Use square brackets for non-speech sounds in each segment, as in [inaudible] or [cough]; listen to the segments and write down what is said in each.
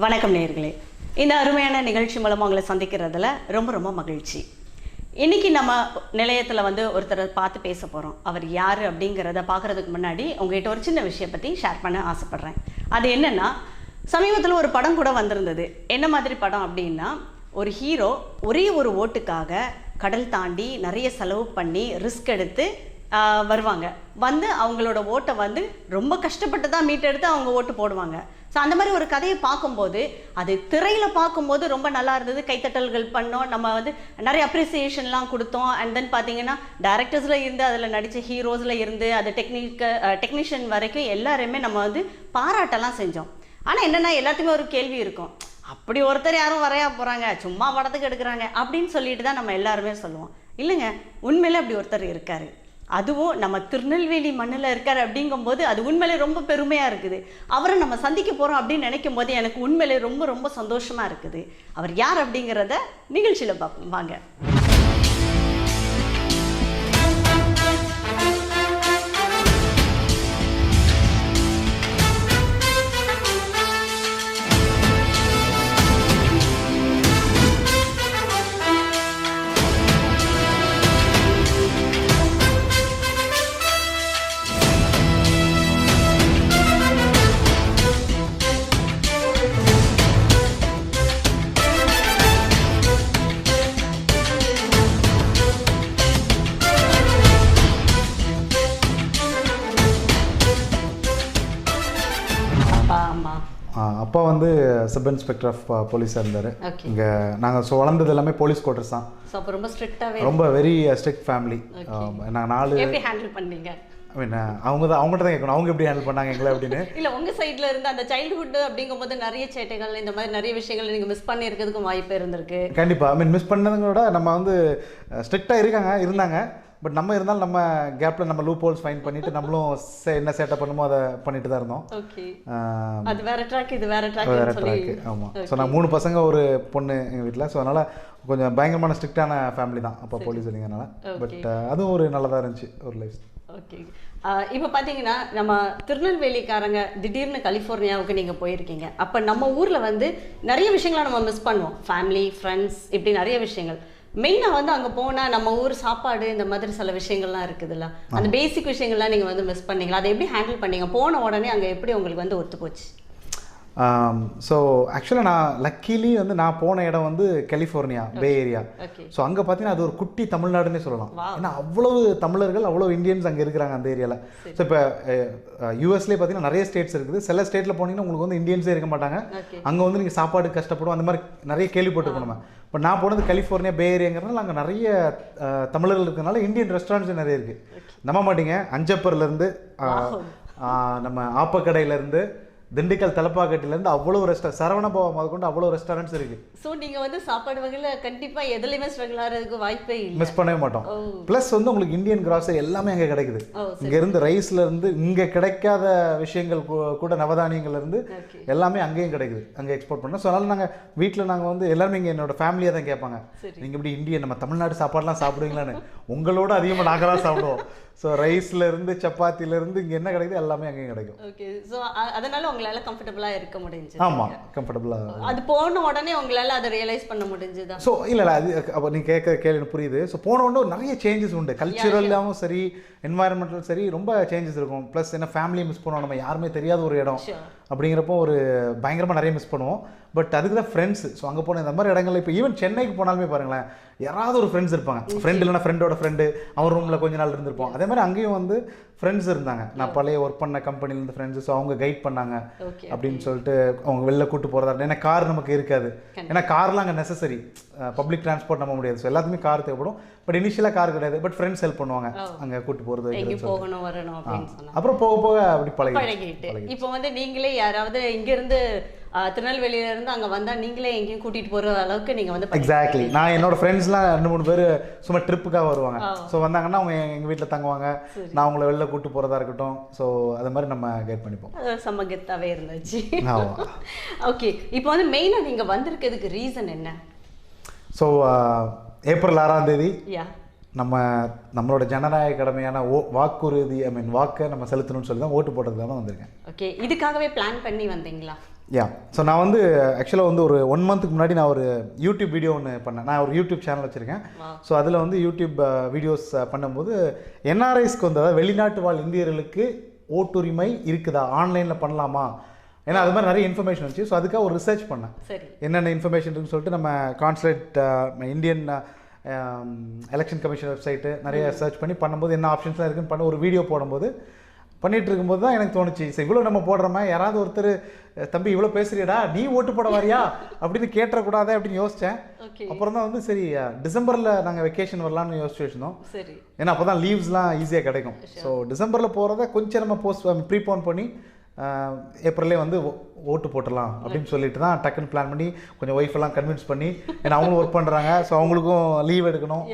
வணக்கம் நேர்களே இந்த அருமையான நிகழ்ச்சி மூலமாக உங்களை சந்திக்கிறதுல ரொம்ப ரொம்ப மகிழ்ச்சி. இன்னைக்கு நம்ம நிலையத்தில் வந்து ஒருத்தரை பார்த்து பேச போகிறோம் அவர் யார் அப்படிங்கிறத பார்க்குறதுக்கு முன்னாடி உங்ககிட்ட ஒரு சின்ன விஷயம் பற்றி ஷேர் பண்ண ஆசைப்பட்றேன். அது என்னென்னா சமீபத்தில் ஒரு படம் கூட வந்திருந்தது. என்ன மாதிரி படம் அப்படின்னா ஒரு ஹீரோ ஒரே ஒரு ஓட்டுக்காக கடல் தாண்டி நிறைய செலவு பண்ணி ரிஸ்க் எடுத்து வருவாங்க. வந்து அவங்களோட ஓட்டை வந்து ரொம்ப கஷ்டப்பட்டு தான் மீட்டெடுத்து அவங்க ஓட்டு போடுவாங்க. ஸோ அந்த மாதிரி ஒரு கதையை பார்க்கும்போது அது திரையில் பார்க்கும்போது ரொம்ப நல்லா இருந்தது. கைத்தட்டல்கள் பண்ணோம். நம்ம வந்து நிறைய அப்ரிசியேஷன்லாம் கொடுத்தோம். அண்ட் தென் பார்த்தீங்கன்னா டேரக்டர்ஸில் இருந்து அதில் நடித்த ஹீரோஸில் இருந்து அது டெக்னிக்க டெக்னீஷியன் வரைக்கும் எல்லாருமே நம்ம வந்து பாராட்டெல்லாம் செஞ்சோம். ஆனால் என்னென்னா எல்லாத்துக்குமே ஒரு கேள்வி இருக்கும். அப்படி ஒருத்தர் யாரும் வரையா போகிறாங்க சும்மா படத்துக்கு எடுக்கிறாங்க. அப்படின்னு சொல்லிட்டு தான் நம்ம எல்லாருமே சொல்லுவோம். இல்லைங்க உண்மையிலே அப்படி ஒருத்தர் இருக்காரு. அதுவும் நம்ம திருநெல்வேலி மண்ணில் இருக்கார் அப்படிங்கும்போது அது உண்மையிலே ரொம்ப பெருமையாக இருக்குது. அவரை நம்ம சந்திக்க போகிறோம் அப்படின்னு நினைக்கும் போது எனக்கு உண்மையிலே ரொம்ப ரொம்ப சந்தோஷமாக இருக்குது. அவர் யார் அப்படிங்கிறத நிகழ்ச்சியில் பார்ப்போம் வாங்க. சப் இன்ஸ்பெக்டர் ஆஃப் போலீஸாக இருந்தார். இங்கே நாங்கள் ஸோ வளர்ந்தது எல்லாமே போலீஸ் குவார்ட்டர்ஸ் தான். ரொம்ப ஸ்ட்ரிக்டாகவே ரொம்ப வெரி ஸ்ட்ரிக்ட் ஃபேமிலி நாங்கள் நாலு எப்படி ஹேண்டில் பண்ணீங்க? மீன் அவங்க தான் அவங்ககிட்ட தான் கேட்கணும். அவங்க எப்படி ஹேண்டில் பண்ணாங்க எங்களை அப்படின்னு. [laughs] இல்ல உங்க சைடுல இருந்து அந்த சைல்ட்ஹுட் அப்படிங்கும்போது நிறைய சேட்டைகள் இந்த மாதிரி நிறைய விஷயங்கள் நீங்க மிஸ் பண்ணி இருக்கிறதுக்கும் வாய்ப்பு இருந்திருக்கு. கண்டிப்பாக ஐ மீன் மிஸ் பண்ணதுங்க விட நம்ம வந்து ஸ்ட்ரிக்டாக இருக்காங்க இருந்தாங்க. பட் நம்ம இருந்தாலும் நம்ம கேப்பில் நம்ம லூப் ஹோல்ஸ் ஃபைன் பண்ணிவிட்டு நம்மளும் என்ன சேட்டை பண்ணுமோ அதை பண்ணிட்டு தான் இருந்தோம். ஓகே அது வேற ட்ராக் இது வேற வேற ட்ராக் சொல்லி ட்ராக்கு ஆமாம் ஸோ நான் மூணு பசங்க ஒரு பொண்ணு எங்கள் வீட்டில் ஸோ அதனால் கொஞ்சம் பயங்கரமான ஸ்ட்ரிக்டான ஃபேமிலி தான். அப்போ போலீஸ் இருந்ததுனால பட் அதுவும் ஒரு நல்லதாக இருந்துச்சு ஒரு லைஃப் ஓகே இப்போ பார்த்தீங்கன்னா நம்ம திருநெல்வேலிக்காரங்க திடீர்னு கலிஃபோர்னியாவுக்கு நீங்கள் போயிருக்கீங்க. அப்போ நம்ம ஊரில் வந்து நிறைய விஷயங்களை நம்ம மிஸ் பண்ணுவோம். ஃபேமிலி ஃப்ரெண்ட்ஸ் இப்படி நிறைய விஷயங்கள். மெயினாக வந்து அங்கே போனால் நம்ம ஊர் சாப்பாடு இந்த மாதிரி சில விஷயங்கள்லாம் இருக்குதுல்ல. அந்த பேசிக் விஷயங்கள்லாம் நீங்கள் வந்து மிஸ் பண்ணீங்களா? அதை எப்படி ஹேண்டில் பண்ணீங்க? போன உடனே அங்கே எப்படி உங்களுக்கு வந்து ஒத்து போச்சு? ஸோ ஆக்சுவலாக நான் லக்கிலி வந்து நான் போன இடம் வந்து கலிஃபோர்னியா பே ஏரியா ஸோ அங்கே பார்த்தீங்கன்னா அது ஒரு குட்டி தமிழ்நாடுன்னே சொல்லலாம். ஏன்னா அவ்வளவு தமிழர்கள் அவ்வளோ இந்தியன்ஸ் அங்கே இருக்கிறாங்க அந்த ஏரியாவில் ஸோ இப்போ யூஎஸ்லேயே பார்த்தீங்கன்னா நிறைய ஸ்டேட்ஸ் இருக்குது. சில ஸ்டேட்டில் போனீங்கன்னா உங்களுக்கு வந்து இந்தியன்ஸே இருக்க மாட்டாங்க. அங்கே வந்து நீங்கள் சாப்பாடு கஷ்டப்படும். அந்த மாதிரி நிறைய கேள்விப்பட்டிருக்கோம் நம்ம. பட் நான் போனது கலிஃபோர்னியா பே ஏரியாங்கிறதுனால அங்கே நிறைய தமிழர்கள் இருக்கிறதுனால இந்தியன் ரெஸ்டாரண்ட்ஸ் நிறைய இருக்குது நம்ப மாட்டீங்க. அஞ்சப்பர்லேருந்து நம்ம ஆப்பக்கடையிலேருந்து திண்டுக்கல் தலப்பாக்கட்டிலேருந்து அவ்வளோ ரெஸ்டா சரவணபவா முதற்கொண்டு அவ்வளோ ரெஸ்டாரண்ட்ஸ் இருக்குது ஸோ நீங்கள் வந்து சாப்பாடு வகையில் கண்டிப்பாக எதுலையுமே ஸ்ட்ரகிள் ஆகிறதுக்கு வாய்ப்பே இல்லை. மிஸ் பண்ணவே மாட்டோம். ப்ளஸ் வந்து உங்களுக்கு இந்தியன் கிராசரி எல்லாமே அங்கே கிடைக்குது. ஓ இங்க இருந்து ரைஸ்ல இருந்து இங்க கிடைக்காத விஷயங்கள் கூட நவதானியங்கள்ல இருந்து ஓகே எல்லாமே அங்கேயும் கிடைக்குது. அங்கே எக்ஸ்போர்ட் பண்ணோம். ஸோ அதனால நாங்க வீட்டில் நாங்க வந்து எல்லாருமே இங்கே என்னோட ஃபேமிலியாக தான் கேட்பாங்க. சரி. நீங்க இப்படி இந்தியன் நம்ம தமிழ்நாடு சாப்பாடுலாம் சாப்பிடுவீங்களான்னு? உங்களோட அதிகமாக நாங்கள் தான் சாப்பிடுவோம். ஸோ ரைஸ்ல இருந்து சப்பாத்தில இருந்து இங்க என்ன கிடைக்குது எல்லாமே அங்கேயும் கிடைக்கும். ஓகே ஸோ அதனால உங்களால கம்ஃபர்டபுளாக இருக்க முடிஞ்சு ஆமா கம்ஃபர்டபுளாக அது போன உடனே உங்களால அதை ரியலைஸ் பண்ண முடிஞ்சுதா? ஸோ இல்லை இல்லை அது அப்போ நீ கேட்க கேள்வி புரியுது. ஸோ போன உடனே நிறைய சேஞ்சஸ் உண்டு. கல்ச்சுரலாகவும் சரி என்வாயர்மெண்டலும் சரி ரொம்ப சேஞ்சஸ் இருக்கும். ப்ளஸ் என்ன ஃபேமிலி மிஸ் பண்ணுவோம் நம்ம யாருமே தெரியாத ஒரு இடம். அப்படிங்கிறப்போ ஒரு பயங்கரமாக நிறைய மிஸ் பண்ணுவோம். பட் அதுக்கு தான் ஃப்ரெண்ட்ஸ் ஸோ அங்கே போன இந்த மாதிரி இடங்கள்ல இப்போ ஈவன் சென்னைக்கு போனாலுமே பாருங்களேன் யாராவது ஒரு ஃப்ரெண்ட்ஸ் இருப்பாங்க. ஃப்ரெண்ட் இல்லைனா ஃப்ரெண்டோட ஃப்ரெண்டு அவன் ரூமில் கொஞ்ச நாள் இருந்திருப்போம் அதே மாதிரி அங்கேயும் வந்து ஃப்ரெண்ட்ஸ் இருந்தாங்க. நான் பழைய ஒர்க் பண்ண கம்பெனிலேருந்து ஃப்ரெண்ட்ஸ் ஸோ அவங்க கைட் பண்ணாங்க அப்படின்னு சொல்லிட்டு அவங்க வெளில கூட்டு போகிறதா ஏன்னா கார் நமக்கு இருக்காது. ஏன்னா கார்லாம் அங்கே நெசசரி பப்ளிக் டிரான்ஸ்போர்ட் நம்ப முடியாது. ஸோ எல்லாத்துக்குமே கார் தேவைப்படும். பட் இனிஷியலாக கார் கிடையாது. பட் ஃப்ரெண்ட்ஸ் ஹெல்ப் பண்ணுவாங்க. அங்கே கூட்டு போகிறது போகணும் வரணும் அப்புறம் போக போக அப்படி பழகி பழகிட்டு. இப்போ வந்து நீங்களே யாராவது இங்க இருந்து ஆஹ், திருநெல்வேலியில இருந்து அங்க வந்தா நீங்களே எங்கேயும் கூட்டிட்டு போற அளவுக்கு நீங்க வந்து எக்ஸாக்ட்லி நான் என்னோட ஃப்ரெண்ட்ஸ்லாம் ரெண்டு மூணு பேர் சும்மா ட்ரிப்புக்காக வருவாங்க. ஸோ வந்தாங்கன்னா அவங்க எங்கள் வீட்டில் தங்குவாங்க. நான் அவங்கள வெளில கூட்டு போகிறதா இருக்கட்டும். ஸோ அது மாதிரி நம்ம கைட் பண்ணிப்போம். செம்ம கெத்தாவே இருந்துச்சு. ஓகே [laughs] இப்போ வந்து மெயினா நீங்க வந்திருக்கிறதுக்கு ரீசன் என்ன? ஸோ ஏப்ரல் ஆறாம் தேதி நம்ம நம்மளோட ஜனநாயக கடமையான ஓ வாக்குறுதி ஐ மீன் வாக்கை நம்ம செலுத்தணும்னு சொல்லி தான் ஓட்டு போட்டதுக்காக தான் வந்திருக்கேன். ஓகே இதுக்காகவே பிளான் பண்ணி வந்தீங்களா? யா ஸோ நான் வந்து ஆக்சுவலாக வந்து ஒரு ஒன் மந்த்துக்கு முன்னாடி நான் ஒரு யூடியூப் வீடியோ ஒன்று பண்ணேன். நான் ஒரு யூடியூப் சேனல் வச்சுருக்கேன். ஸோ அதில் வந்து யூடியூப் வீடியோஸ் பண்ணும்போது என்ஆர்ஐஸ்க்கு வந்து அதாவது வெளிநாட்டு வாழ் இந்தியர்களுக்கு ஓட்டுரிமை இருக்குதா? ஆன்லைனில் பண்ணலாமா? ஏன்னா அது மாதிரி நிறைய இன்ஃபர்மேஷன் வந்துச்சு. ஸோ அதுக்காக ஒரு ரிசர்ச் பண்ணேன். சரி. என்னென்ன இன்ஃபர்மேஷன் இருக்குன்னு சொல்லிட்டு நம்ம consulate Indian election commission website நிறைய சர்ச் பண்ணி பண்ணும்போது என்ன ஆப்ஷன்ஸ்லாம் இருக்குன்னு பண்ண ஒரு வீடியோ போடும்போது பண்ணிட்டு இருக்கும்போது தான் எனக்கு தோணுச்சு. சரி இவ்வளோ நம்ம போடுறோமே? யாராவது ஒருத்தர் தம்பி இவ்வளோ பேசுறியடா நீ ஓட்டு போட வரியா? அப்படின்னு கேட்டுறக்கூடாதே அப்படின்னு யோசித்தேன் அப்புறம் தான் வந்து சரி டிசம்பரில் நாங்கள் வெக்கேஷன் வரலாம்னு யோசிச்சு வச்சிருந்தோம். சரி. ஏன்னா அப்போ தான் லீவ்ஸ்லாம் ஈஸியாக கிடைக்கும். ஸோ டிசம்பரில் போகிறத கொஞ்சம் நம்ம போஸ்ட் ப்ரீபோன் பண்ணி ஏப்ரல்லே வந்து ஓட்டு போட்டுடலாம் அப்படின்னு சொல்லிட்டு தான் டக்குன்னு பிளான் பண்ணி கொஞ்சம் ஒய்ஃப் எல்லாம் கன்வின்ஸ் பண்ணி ஏன்னா அவங்களும் ஒர்க் பண்ணுறாங்க ஸோ அவங்களுக்கும் லீவ் எடுக்கணும்.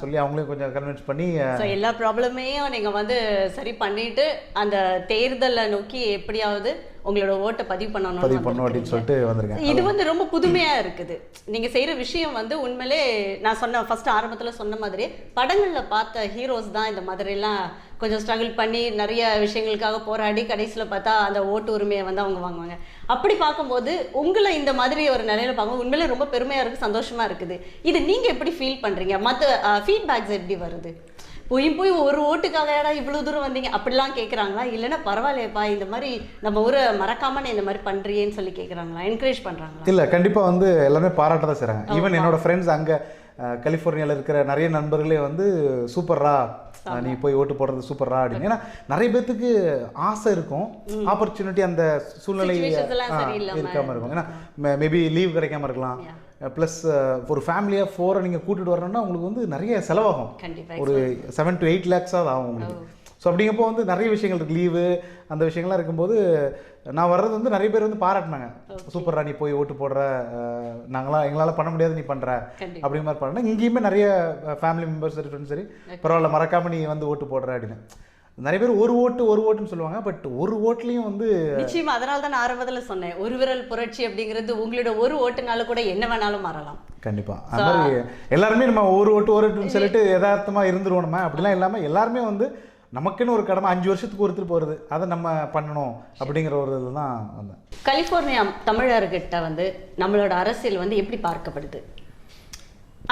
சொல்லி அவங்களையும் கொஞ்சம் கன்வின்ஸ் பண்ணி எல்லா ப்ராப்ளமையும் நீங்க வந்து சரி பண்ணிட்டு அந்த தேர்தலை நோக்கி எப்படியாவது உங்களோட ஓட்டை பதிவு பண்ணணும் பதிவு பண்ணும் அப்படின்னு சொல்லிட்டு வந்திருக்கேன். இது வந்து ரொம்ப புதுமையா இருக்குது. நீங்க செய்யற விஷயம் வந்து உண்மையிலே நான் சொன்ன ஃபர்ஸ்ட் ஆரம்பத்துல சொன்ன மாதிரி படங்கள்ல பார்த்த ஹீரோஸ் தான் இந்த மாதிரி எல்லாம் கொஞ்சம் ஸ்ட்ரகிள் பண்ணி நிறைய விஷயங்களுக்காக போராடி கடைசியில பார்த்தா அந்த ஓட்டு உரிமையை வந்து அவங்க வாங்குவாங்க. அப்படி பார்க்கும்போது உங்களை இந்த மாதிரி ஒரு நிலையில பார்க்கும்போது உண்மையிலே ரொம்ப பெருமையா இருக்கு சந்தோஷமா இருக்குது. இது நீங்க எப்படி ஃபீல் பண்றீங்க? மற்ற ஃபீட்பேக்ஸ் எப்படி வருது? போய் போய் ஒரு ஓட்டுக்காகடா இவ்வளவு தூரம் வந்தீங்க? அப்படிலாம் கேக்குறாங்களா? இல்லைன்னா பரவாயில்லையப்பா இந்த மாதிரி நம்ம ஊரை மறக்காம நீ இந்த மாதிரி பண்றியேன்னு சொல்லி கேக்குறாங்களா? என்கரேஜ் பண்றாங்களா? இல்லை கண்டிப்பாக வந்து எல்லாருமே பாராட்ட தான் செய்கிறாங்க ஈவன் என்னோட ஃப்ரெண்ட்ஸ் அங்கே கலிஃபோர்னியாவில் இருக்கிற நிறைய நண்பர்களே வந்து சூப்பர்ரா நீ போய் ஓட்டு போடுறது சூப்பர்ரா அப்படின்னு. ஏன்னா நிறைய பேர்த்துக்கு ஆசை இருக்கும். ஆப்பர்ச்சுனிட்டி அந்த சூழ்நிலை Situations எல்லாம் ஆ, சரியில்லாம. இருக்காம இருக்கும். ஏன்னா மேபி லீவ் கிடைக்காம இருக்கலாம். ப்ளஸ் ஒரு ஃபேமிலியாக ஃபோரை நீங்கள் கூட்டிட்டு வரணும்னா உங்களுக்கு வந்து நிறைய செலவாகும். ஒரு செவன் டு எயிட் லேக்ஸாவது ஆகும் உங்களுக்கு. ஸோ அப்படிங்கப்போ வந்து நிறைய விஷயங்கள் இருக்கு. லீவு அந்த விஷயங்கள்லாம் இருக்கும்போது நான் வர்றது வந்து நிறைய பேர் வந்து பாராட்டினாங்க. சூப்பரா நீ போய் ஓட்டு போடுற நாங்களாம் எங்களால் பண்ண முடியாது நீ பண்ற. கண்டிப்பா. அப்படிங்கிற மாதிரி பண்ணேன் இங்கேயுமே நிறைய ஃபேமிலி மெம்பர்ஸ் friends சரி பரவாயில்ல மறக்காம நீ வந்து ஓட்டு போடுற அப்படின்னு. நிறைய பேர் ஒரு ஓட்டு ஒரு ஓட்டுன்னு சொல்லுவாங்க. பட் ஒரு ஓட்டுலையும் வந்து நிச்சயமா அதனால தான் நான் ஆரம்பத்துல சொன்னேன். ஒரு விரல் புரட்சி அப்படிங்கிறது உங்களோட ஒரு ஓட்டுனால கூட என்ன வேணாலும் மாறலாம். கண்டிப்பா. அந்த மாதிரி எல்லாருமே நம்ம ஒரு ஓட்டு ஒரு ஓட்டுன்னு சொல்லிட்டு யதார்த்தமா இருந்துருவோம் நம்ம. அப்படிலாம் இல்லாம எல்லாருமே வந்து நமக்குன்னு ஒரு கடமை அஞ்சு வருஷத்துக்கு ஒருத்தர் போகிறது அதை நம்ம பண்ணணும் அப்படிங்கிற ஒரு இதில் தான் வந்தேன். கலிஃபோர்னியா தமிழர்கிட்ட வந்து நம்மளோட அரசியல் வந்து எப்படி பார்க்கப்படுது?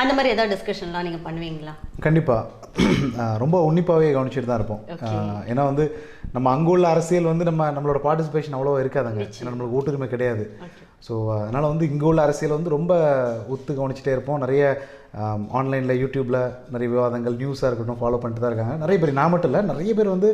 அந்த மாதிரி ஏதாவது டிஸ்கஷன்லாம் நீங்க பண்ணுவீங்களா? கண்டிப்பாக ரொம்ப உன்னிப்பாகவே கவனிச்சுட்டு தான் இருப்போம். ஏன்னா வந்து நம்ம அங்கே உள்ள அரசியல் வந்து நம்ம நம்மளோட பார்ட்டிசிபேஷன் அவ்வளோ இருக்காதுங்க. ஏன்னா நம்மளுக்கு ஓட்டுரிமை கிடையாது. ஸோ அதனால் வந்து இங்கே உள்ள அரசியல் வந்து ரொம்ப ஒத்து கவனிச்சுட்டே இருப்போம். நிறைய ஆன்லைனில் யூடியூப்பில் நிறைய விவாதங்கள் நியூஸாக இருக்கட்டும் ஃபாலோ பண்ணிட்டு தான் இருக்காங்க. நிறைய பேர் நான் மட்டும் இல்லை நிறைய பேர் வந்து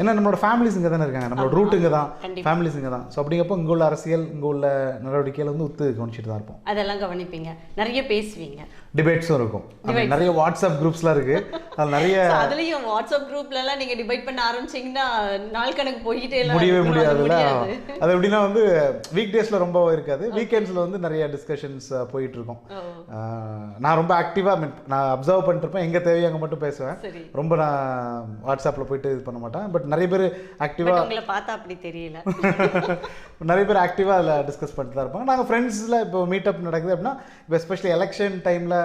ஏன்னா நம்மளோட ஃபேமிலிஸ் இங்கே தானே இருக்காங்க. நம்மளோட ரூட் இங்கே தான். ஃபேமிலிஸ் இங்கே தான் ஸோ அப்படிங்கப்போ இங்கே உள்ள அரசியல் இங்கே உள்ள நடவடிக்கைகள் வந்து ஒத்து கவனிச்சுட்டு தான் இருப்போம். அதெல்லாம் கவனிப்பீங்க. நிறைய பேசுவீங்க. டிபேட்ஸும் இருக்கும். நிறைய வாட்ஸ்அப் குரூப்ஸ்லாம் இருக்குது அதில் நிறைய அதுலயும் வாட்ஸ்அப் குரூப்ல எல்லாம் நீங்க டிபைட் பண்ண ஆரம்பிச்சீங்கன்னா நாள் கணக்கு போயிட்டே முடியவே முடியாதுல்ல முடியாது அது எப்படின்னா வந்து வீக் டேஸில் ரொம்ப இருக்காது. வீக்கெண்ட்ஸில் வந்து நிறைய டிஸ்கஷன்ஸ் போயிட்டு இருக்கும். நான் ரொம்ப ஆக்டிவாக மீன் நான் அப்சர்வ் பண்ணிட்டு இருப்பேன் எங்கே தேவையோ அங்கே மட்டும் பேசுவேன். ரொம்ப நான் வாட்ஸ்அப்பில் போயிட்டு இது பண்ண மாட்டேன். பட் நிறைய பேர் ஆக்டிவாக உங்களை பார்த்தா அப்படி தெரியல. [laughs] நிறைய பேர் ஆக்டிவாக அதில் டிஸ்கஸ் பண்ணிட்டு தான் இருப்பாங்க. நாங்கள் ஃப்ரெண்ட்ஸில் இப்போ மீட்டப் நடக்குது அப்படின்னா இப்போ எஸ்பெஷலி எலெக்ஷன் டைமில்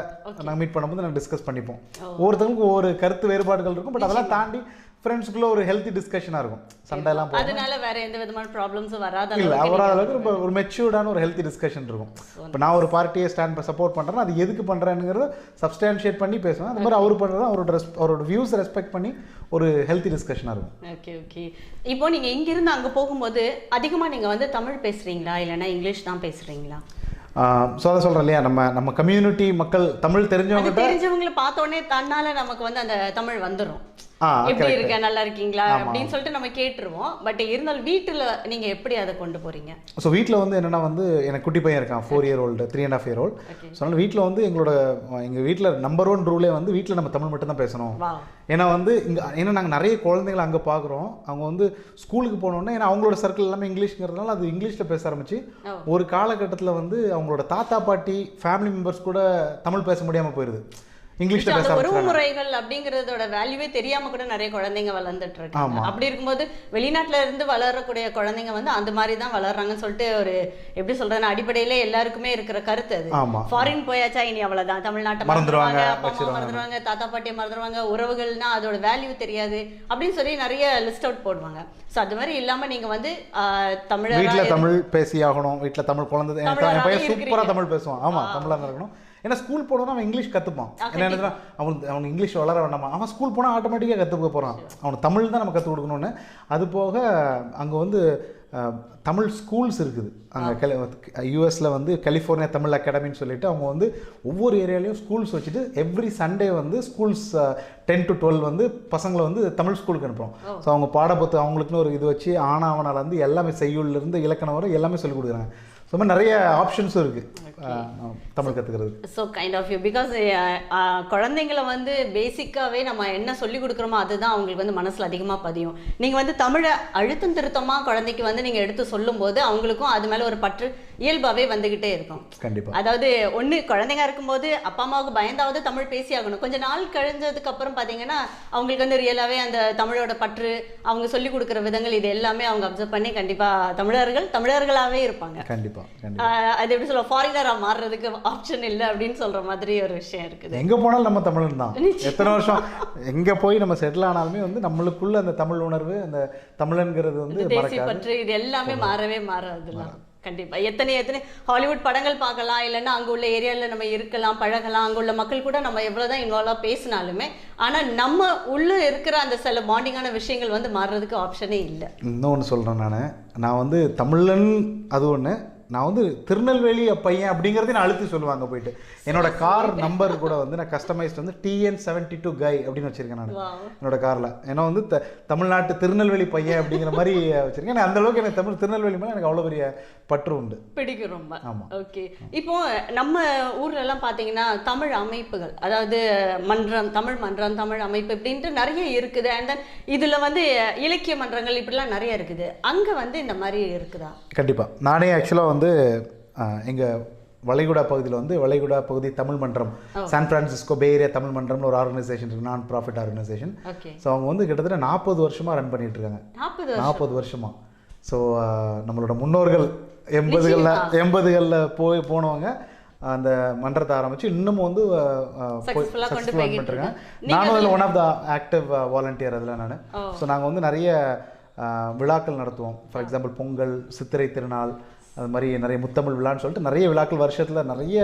நாங்கள் மீட் பண்ணும்போது நாங்கள் டிஸ்கஸ் பண்ணிப்போம். ஒவ்வொருத்தவங்களுக்கும் ஒவ்வொரு கருத்து வேறுபாடுகள் இருக்கும். பட் அதெல்லாம் தாண்டி ஃப்ரெண்ட்ஸுக்குள்ள ஒரு ஹெல்த்தி டிஸ்கஷனாக இருக்கும். சண்டைலாம் போ அதனால வேற எந்த விதமான ப்ராப்ளம்ஸும் வராத. இல்ல அவராத அளவுக்கு ரொம்ப ஒரு மெச்சூர்டான ஒரு ஹெல்த்தி டிஸ்கஷன் இருக்கும். இப்போ நான் ஒரு பார்ட்டியை ஸ்டாண்ட் சப்போர்ட் பண்ணுறேன்னா அது எதுக்கு பண்ணுறேனுங்கிறத சப்ஸ்டான்ஷியேட் பண்ணி பேசுவேன். அந்த மாதிரி அவர் பண்ணுறது அவரோட ரெஸ் அவரோட வியூஸ் ரெஸ்பெக்ட் பண்ணி ஒரு ஹெல்த்தி டிஸ்கஷனாக இருக்கும். ஓகே ஓகே இப்போ நீங்க இங்க இருந்து அங்க போகும்போது அதிகமா நீங்க வந்து தமிழ் பேசுறீங்களா? இல்லைன்னா இங்கிலீஷ் தான் பேசுறீங்களா? ஸோ அதை சொல்கிறேன் இல்லையா? நம்ம நம்ம கம்யூனிட்டி மக்கள் தமிழ் அது தெரிஞ்சவங்க தெரிஞ்சவங்களை பார்த்த உடனே தன்னால நமக்கு வந்து அந்த தமிழ் வந்துரும். ஆ எப்படி இருக்க நல்லா இருக்கீங்களா? அப்படின்னு சொல்லிட்டு நம்ம கேட்டுருவோம். பட் இருந்தாலும் வீட்டுல நீங்க எப்படி அதை கொண்டு போறீங்க? ஸோ வீட்டில் வந்து என்னென்னா வந்து எனக்கு குட்டி பையன் இருக்கான் four year old three and half year old. So அதனால் வீட்டில் வந்து எங்களோட எங்கள் வீட்டில் நம்பர் ஒன் ரூலே வந்து வீட்டில் நம்ம தமிழ் மட்டும் தான் பேசணும் ஏன்னா வந்து இங்கே ஏன்னா நாங்கள் நிறைய குழந்தைங்களை அங்கே பார்க்குறோம் அவங்க வந்து ஸ்கூலுக்கு போனோடனே ஏன்னா அவங்களோட சர்க்கிள் எல்லாமே இங்கிலீஷ்ங்கிறதுனால அது இங்கிலீஷில் பேச ஆரம்பிச்சு. ஓ. ஒரு காலகட்டத்தில் வந்து அவங்களோட தாத்தா பாட்டி ஃபேமிலி மெம்பர்ஸ் கூட தமிழ் பேச முடியாமல் போயிடுது இங்கிலீஷ்ல பேச உறவுமுறைகள் அப்படிங்கறதோட வேல்யூவே தெரியாம கூட நிறைய குழந்தைங்க வளர்ந்துட்டு இருக்காங்க. அப்படி இருக்கும்போது வெளிநாட்டுல இருந்து வளரக்கூடிய குழந்தைங்க வந்து அந்த மாதிரி தான் வளர்றாங்கன்னு சொல்லிட்டு ஒரு எப்படி சொல்றேன்னா அடிப்படையில எல்லாருக்குமே இருக்கிற கருத்து அது. ஃபாரின் போயாச்சா இனி அவ்வளவுதான். தமிழ்நாட்டை மறந்துருவாங்க, மறந்துடுவாங்க அப்பா அம்மா. மறந்துடுவாங்க தாத்தா பாட்டியை மறந்துடுவாங்க உறவுகள்னா அதோட வேல்யூ தெரியாது அப்படின்னு சொல்லி நிறைய லிஸ்ட் அவுட் போடுவாங்க. சோ அது மாதிரி இல்லாம நீங்க வந்து வீட்ல இருந்து- தமிழ் பேசி ஆகணும் வீட்ல தமிழ் குழந்தை என் பையன். தமிழ் பேசுவான். ஆமா தமிழா தான் இருக்கணும். ஏன்னா ஸ்கூல் போனோம்னா அவன் இங்கிலீஷ் கத்துப்பான். என்ன அவன் அவனுக்கு இங்கிலீஷ் வளர வேண்டாமா? அவன் ஸ்கூல் போனா ஆட்டோமேட்டிக்காக கத்துக்க போறான். அவனுக்கு தமிழ் தான் நம்ம கற்றுக் கொடுக்கணும்னு. அது போக அங்க வந்து தமிழ் ஸ்கூல்ஸ் இருக்குது. அங்கே யூஎஸில் வந்து கலிஃபோர்னியா தமிழ் அகாடமின்னு சொல்லிட்டு அவங்க வந்து ஒவ்வொரு ஏரியாலையும் ஸ்கூல்ஸ் வச்சுட்டு எவ்ரி சண்டே வந்து ஸ்கூல்ஸ் டென் டு டுவெல் வந்து பசங்களை வந்து தமிழ் ஸ்கூலுக்கு அனுப்புகிறோம் ஸோ அவங்க பாடப்புத்தகம் அவங்களுக்குன்னு ஒரு இது வச்சு ஆனாவனால இருந்து எல்லாமே செய்யுள்லேருந்து இலக்கணம் வரை எல்லாமே சொல்லிக் கொடுக்குறாங்க. ஸோ மாதிரி நிறைய ஆப்ஷன்ஸும் இருக்குது தமிழ் கற்றுக்கிறதுக்கு so kind of you because குழந்தைங்கள வந்து பேசிக்காவே நம்ம என்ன சொல்லி கொடுக்குறோமோ அதுதான் அவங்களுக்கு வந்து மனசுல அதிகமா பதியும். நீங்க வந்து தமிழை அழுத்தம் திருத்தமா குழந்தைக்கு வந்து நீங்க எடுத்து சொல்லும்போது அவங்களுக்கும் அது மேல ஒரு பற்று இயல்பாவே வந்துகிட்டே இருக்கும். கண்டிப்பாக அதாவது ஒண்ணு குழந்தைங்க இருக்கும்போது அப்பா அம்மாவுக்கு பயந்தாவது தமிழ் பேசி ஆகணும். கொஞ்ச நாள் கழிஞ்சதுக்கு அப்புறம் பாத்தீங்கன்னா அவங்களுக்கு வந்து ரியலாவே அந்த தமிழோட பற்று அவங்க சொல்லி கொடுக்குற விதங்கள் இது எல்லாமே அவங்க அப்சர்வ் பண்ணி கண்டிப்பா தமிழர்கள் தமிழர்களாவே இருப்பாங்க. கண்டிப்பாக அது எப்படி சொல்ல ஃபாரினரா மாறுறதுக்கு ஆப்ஷன் இல்லை அப்படின்னு சொல்ற மாதிரி ஒரு விஷயம் இருக்குது. எங்கே போனாலும் நம்ம தமிழன் தான். எத்தனை வருஷம்? எங்கே போய் நம்ம செட்டில் ஆனாலுமே வந்து நம்மளுக்குள்ள அந்த தமிழ் உணர்வு அந்த தமிழன்கிறது வந்து தேசிய பற்று இது எல்லாமே மாறவே மாறாதுல்ல. கண்டிப்பா. எத்தனை எத்தனை ஹாலிவுட் படங்கள் பார்க்கலாம் இல்லைன்னா அங்க உள்ள ஏரியால நம்ம இருக்கலாம் பழகலாம் அங்க உள்ள மக்கள் கூட நம்ம எவ்வளவுதான் இன்வால்வா பேசினாலுமே ஆனா நம்ம உள்ள இருக்கிற அந்த சில பாண்டிங்கான விஷயங்கள் வந்து மாறுறதுக்கு ஆப்ஷனே இல்லை. இன்னொன்று சொல்கிறேன் நான். நான் வந்து தமிழன் அது ஒன்று நான் வந்து திருநெல்வேலி பையன் அப்படிங்கிறதையும் நான் அழுத்தி சொல்லுவாங்க போயிட்டு. என்னோட கார் நம்பர் கூட வந்து நான் கஸ்டமைஸ்ட் வந்து டிஎன் செவன்டி டூ கை அப்படின்னு வச்சிருக்கேன் நான். என்னோட காரில் ஏன்னா வந்து த தமிழ்நாட்டு திருநெல்வேலி பையன் அப்படிங்கிற மாதிரி வச்சிருக்கேன். அந்த அளவுக்கு எனக்கு தமிழ் திருநெல்வேலி மேலே எனக்கு அவ்வளோ பெரிய பற்று உண்டு பிடிக்கும் ரொம்ப. ஓகே இப்போ நம்ம ஊர்ல எல்லாம் பாத்தீங்கன்னா தமிழ் அமைப்புகள் அதாவது மன்றம் தமிழ் மன்றம் தமிழ் அமைப்பு இப்படின்ட்டு நிறைய இருக்குது. அண்ட் தென் இதுல வந்து இலக்கிய மன்றங்கள் இப்படிலாம் நிறைய இருக்குது. அங்க வந்து இந்த மாதிரி இருக்குதா? கண்டிப்பாக நானே ஆக்சுவலாக வந்து எங்கள் வளைகுடா பகுதியில் வந்து வளைகுடா பகுதி தமிழ் மன்றம் San Francisco bay area Tamil மன்றம்னு ஒரு ஆர்கனைசேஷன் இருக்கு நான் ப்ராஃபிட் ஆர்கனைசேஷன் ஸோ அவங்க வந்து கிட்டத்தட்ட நாற்பது வருஷமாக ரன் பண்ணிட்டு இருக்காங்க. நாற்பது நாற்பது வருஷமா. ஸோ நம்மளோட முன்னோர்கள் எண்பதுகளில் எண்பதுகளில் போய் போனவங்க அந்த மன்றத்தை ஆரம்பிச்சு இன்னமும் வந்து பண்ணிருக்கேன். நானும் அதில் one of the active volunteer அதில் நான். ஸோ நாங்கள் வந்து நிறைய விழாக்கள் நடத்துவோம். ஃபார் எக்ஸாம்பிள் பொங்கல் சித்திரை திருநாள் அது மாதிரி நிறைய முத்தமிழ் விழான்னு சொல்லிட்டு நிறைய விழாக்கள் வருஷத்தில் நிறைய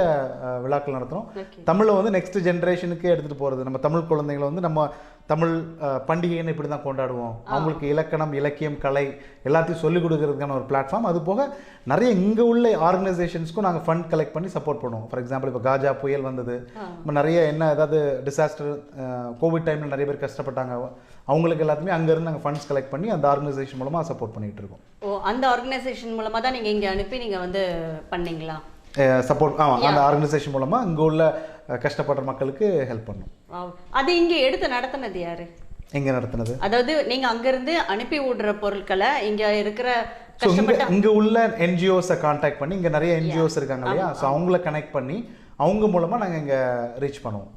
விழாக்கள் நடத்துகிறோம் தமிழை வந்து நெக்ஸ்ட் ஜென்ரேஷனுக்கு எடுத்துகிட்டு போகிறது நம்ம தமிழ் குழந்தைங்களை வந்து நம்ம தமிழ் பண்டிகைன்னு இப்படி தான் கொண்டாடுவோம் அவங்களுக்கு இலக்கணம் இலக்கியம் கலை எல்லாத்தையும் சொல்லிக் கொடுக்கறதுக்கான ஒரு பிளாட்ஃபார்ம் அது போக நிறைய இங்கே உள்ள ஆர்கனைசேஷன்ஸ்க்கும் நாங்கள் ஃபண்ட் கலெக்ட் பண்ணி சப்போர்ட் பண்ணுவோம். ஃபார் எக்ஸாம்பிள் இப்போ காஜா புயல் வந்தது. நம்ம நிறைய என்ன ஏதாவது டிசாஸ்டர் கோவிட் டைமில் நிறைய பேர் கஷ்டப்பட்டாங்க. அவங்களுக்கு எல்லாத்துமே அங்கேருந்து நாங்கள் ஃபண்ட்ஸ் கலெக்ட் பண்ணி அந்த ஆர்கனைசேஷன் மூலமாக சப்போர்ட் பண்ணிகிட்டு இருக்கோம். ஓ அந்த ஆர்கனைசேஷன் மூலமா தான் நீங்க இங்க அனுப்பி நீங்க வந்து பண்ணீங்களா? சப்போர்ட் ஆமாம் அந்த ஆர்கனைசேஷன் மூலமாக இங்கே உள்ள கஷ்டப்படுற மக்களுக்கு ஹெல்ப் பண்ணோம். அது இங்க எடுத்து நடத்துனது யாரு? எங்கே நடத்துனது? அதாவது நீங்க அங்க இருந்து அனுப்பி விடுற பொருட்களை இங்க இருக்கிற இங்கே உள்ள என்ஜிஓஸை காண்டாக்ட் பண்ணி இங்கே நிறைய என்ஜிஓஸ் இருக்காங்க இல்லையா? ஸோ அவங்கள கனெக்ட் பண்ணி அவங்க மூலமாக நாங்கள் இங்கே ரீச் பண்ணுவோம்.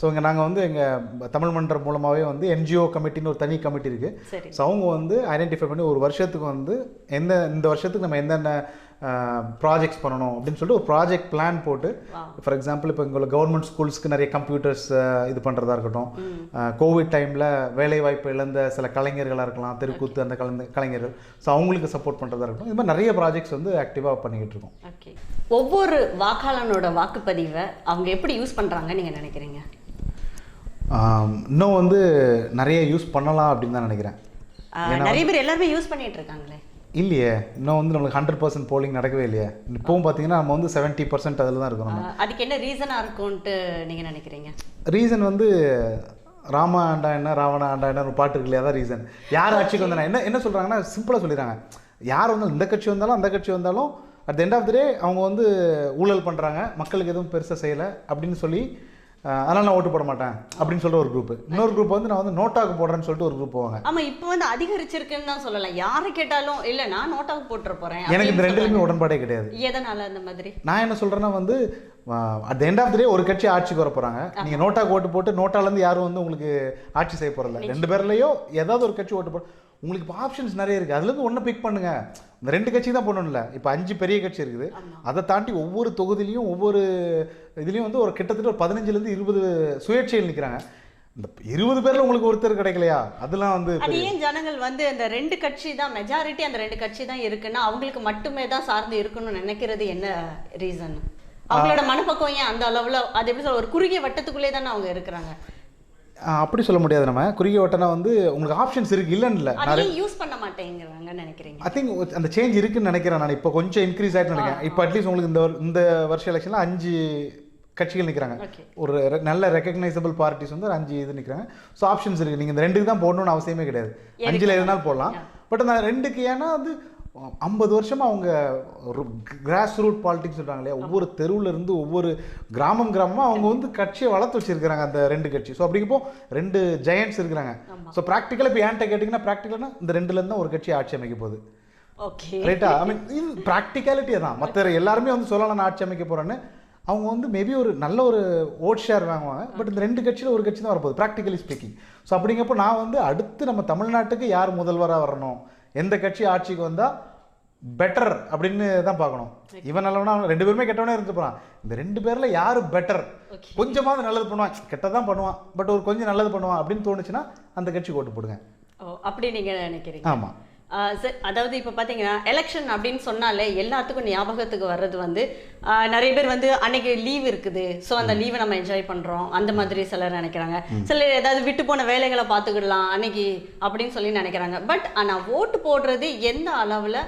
ஸோ இங்கே நாங்கள் வந்து எங்கள் தமிழ் மன்றம் மூலமாகவே வந்து என்ஜிஓ கமிட்டின்னு ஒரு தனி கமிட்டி இருக்குது ஸோ அவங்க வந்து ஐடென்டிஃபை பண்ணி ஒரு வருஷத்துக்கு வந்து எந்த இந்த வருஷத்துக்கு நம்ம எந்தெந்த ப்ராஜெக்ட்ஸ் பண்ணணும் அப்படின்னு சொல்லிட்டு ஒரு ப்ராஜெக்ட் பிளான் போட்டு. ஃபார் எக்ஸாம்பிள் இப்போ இங்கே கவர்மெண்ட் ஸ்கூல்ஸ்க்கு நிறைய கம்ப்யூட்டர்ஸ் இது பண்ணுறதா இருக்கட்டும். கோவிட் டைமில் வேலைவாய்ப்பு இழந்த சில கலைஞர்களாக இருக்கலாம் தெருக்கூத்து அந்த கலந்த கலைஞர்கள். ஸோ அவங்களுக்கு சப்போர்ட் பண்ணுறதா இருக்கட்டும். இது மாதிரி நிறைய ப்ராஜெக்ட்ஸ் வந்து ஆக்டிவாக பண்ணிக்கிட்டு இருக்கோம். ஓகே ஒவ்வொரு வாக்காளனோட வாக்குப்பதிவை அவங்க எப்படி யூஸ் பண்றாங்க நீங்க நினைக்கிறீங்க? இன்னும் வந்து நிறைய யூஸ் பண்ணலாம் அப்படின்னு தான் நினைக்கிறேன். நிறைய பேர் எல்லாருமே யூஸ் பண்ணிட்டு இருக்காங்களே. இல்லையே. இன்னும் வந்து நம்மளுக்கு ஹண்ட்ரட் பர்சன்ட் போலிங் நடக்கவே இல்லையே. இப்போவும் பார்த்தீங்கன்னா நம்ம வந்து செவன்ட்டி பர்சன்ட் அதில் தான் இருக்கிறோம் ஆஹ், அதுக்கு என்ன ரீசனா இருக்கும்ட்டு நீங்க நினைக்கிறீங்க? ரீசன் வந்து ராம ஆண்டா என்ன ராவண ஆண்டா என்ன ஒரு பாட்டு இருக்கு இல்லையா? அதான் ரீசன் யார் ஆட்சிக்கு வந்தா என்ன என்ன சொல்கிறாங்கன்னா சிம்பிளாக சொல்லிடுறாங்க. யார் வந்தாலும் இந்த கட்சி வந்தாலும் அந்த கட்சி வந்தாலும் at end of the day அவங்க வந்து ஊழல் பண்ணுறாங்க மக்களுக்கு எதுவும் பெருசாக செய்யலை அப்படின்னு சொல்லி அதனால் நான் ஓட்டு போட மாட்டேன் அப்படின்னு சொல்லிட்டு ஒரு குரூப் இன்னொரு குரூப் வந்து நான் வந்து நோட்டாக்கு போடுறேன்னு சொல்லிட்டு ஒரு குரூப் போவாங்க. ஆமா இப்போ வந்து அதிகரிச்சிருக்குன்னு தான் சொல்லலாம். யாரை கேட்டாலும் இல்ல நான் நோட்டாவுக்கு போட்டுற போறேன். எனக்கு இந்த ரெண்டுலையுமே. உடன்பாடே கிடையாது. எதனால அந்த மாதிரி? நான் என்ன சொல்றேன்னா வந்து at end of the day ஒரு கட்சி ஆட்சிக்கு வர போறாங்க. நீங்க நோட்டாக்கு ஓட்டு போட்டு நோட்டால இருந்து யாரும் வந்து உங்களுக்கு ஆட்சி செய்ய போறதில்ல. ரெண்டு பேர்லயோ ஏதாவது ஒரு கட்சி ஓட்டு போட்டு உங்களுக்கு இப்போ ஆப்ஷன்ஸ் நிறைய இருக்கு. அதுல இருந்து ஒண்ணு பிக் பண்ணுங்க. இந்த ரெண்டு கட்சி தான் பண்ணணும் இல்ல இப்போ அஞ்சு பெரிய கட்சி இருக்குது. அதை தாண்டி ஒவ்வொரு தொகுதியிலையும் ஒவ்வொரு இதுலயும் வந்து ஒரு கிட்டத்தட்ட ஒரு பதினஞ்சுல இருந்து இருபது சுயேட்சையில் நிக்கிறாங்க. இந்த இருபது பேர்ல உங்களுக்கு ஒருத்தர் கிடைக்கலையா? அதெல்லாம் வந்து அது ஏன் ஜனங்கள் வந்து அந்த ரெண்டு கட்சி தான் மெஜாரிட்டி அந்த ரெண்டு கட்சி தான் இருக்குன்னா அவங்களுக்கு மட்டுமே தான் சார்ந்து இருக்கணும்னு நினைக்கிறது என்ன ரீசன் அவங்களோட மனப்பக்குவம் ஏன் அந்த அளவுல அது எப்படி சொல்ல ஒரு குறுகிய வட்டத்துக்குள்ளே தானே அவங்க இருக்கிறாங்க. அப்படி சொல்ல முடியாது நம்ம. குறுகிய வட்டனா வந்து உங்களுக்கு ஆப்ஷன்ஸ் இருக்கு இல்லைன்னு இல்லை அதை யூஸ் பண்ண மாட்டேங்கிறாங்கன்னு நினைக்கிறீங்க. ஐ திங்க் அந்த சேஞ்ச் இருக்குன்னு நினைக்கிறேன் நான். இப்போ கொஞ்சம் இன்க்ரீஸ் ஆயிட்டு நினைக்கிறேன் இப்போ அட்லீஸ்ட் உங்களுக்கு இந்த இந்த வருஷ எலெக்ஷனில் அஞ்சு கட்சிகள் நிற்கிறாங்க ஒரு நல்ல ரெக்கக்னைசபிள் பார்ட்டிஸ் வந்து ஒரு அஞ்சு இது நிற்கிறாங்க ஸோ ஆப்ஷன்ஸ் இருக்குது நீங்கள் இந்த ரெண்டுக்கு தான் போடணும்னு அவசியமே கிடையாது. அஞ்சில் எதுனாலும் போடலாம். பட் அந்த ரெண்டுக்கு ஏன்னா வந்து ஐம்பது வருஷமா அவங்க கிராஸ் ரூட் பாலிடிக்ஸ் சொல்றாங்க இல்லையா? ஒவ்வொரு தெருவுல இருந்து ஒவ்வொரு கிராமம் கிராமமா அவங்க வந்து கட்சியை வளர்த்து வச்சிருக்காங்க அந்த ரெண்டு கட்சி. ஸோ அப்படிங்கப்போ ரெண்டு ஜெயண்ட்ஸ் இருக்கிறாங்க. ஸோ ப்ராக்டிக்கலாக இப்போ ஏன்ட்ட கேட்டிங்கன்னா ப்ராக்டிக்கலாக இந்த ரெண்டுல இருந்து தான் ஒரு கட்சி ஆட்சி அமைக்க போகுது. ஓகே ரைட்டா ஐ மீன் இது ப்ராக்டிகாலிட்டி தான். மற்ற எல்லாருமே வந்து சொல்லலாம் நான் ஆட்சி அமைக்க போறேன்னு. அவங்க வந்து மேபி ஒரு நல்ல ஒரு ஓட் ஷேர் வாங்குவாங்க. பட் இந்த ரெண்டு கட்சியில் ஒரு கட்சி தான் வரப்போகுது ப்ராக்டிகலி ஸ்பீக்கிங் ஸோ அப்படிங்கப்போ நான் வந்து அடுத்து நம்ம தமிழ்நாட்டுக்கு யார் முதல்வராக வரணும்? எந்த கட்சி ஆட்சிக்கு வந்தா பெட்டர் அப்படின்னு தான் பார்க்கணும். இவன் நல்லவனா ரெண்டு பேருமே கெட்டவனே இருந்து போறான். இந்த ரெண்டு பேர்ல யாரு பெட்டர். கொஞ்சமாவது நல்லது பண்ணுவான். கெட்டதான் பண்ணுவான். பட் ஒரு கொஞ்சம் நல்லது பண்ணுவான் அப்படின்னு தோணுச்சுன்னா அந்த கட்சிக்கு ஓட்டு போடுங்க. ஓ அப்படி நீங்க நினைக்கிறீங்க? ஆமா. ஆ, சரி, அதாவது இப்போ பார்த்தீங்கன்னா எலெக்ஷன் அப்படின்னு சொன்னாலே எல்லாத்துக்கும் ஞாபகத்துக்கு வர்றது வந்து நிறைய பேர் வந்து அன்னைக்கு லீவ் இருக்குது. ஸோ அந்த லீவை நம்ம என்ஜாய் பண்ணுறோம் அந்த மாதிரி சிலர் நினைக்கிறாங்க. சிலர் ஏதாவது விட்டு போன வேலைகளை பார்த்துக்கிடலாம் அன்னைக்கு அப்படின்னு சொல்லி நினைக்கிறாங்க. பட் ஆனால் ஓட்டு போடுறது எந்த அளவில்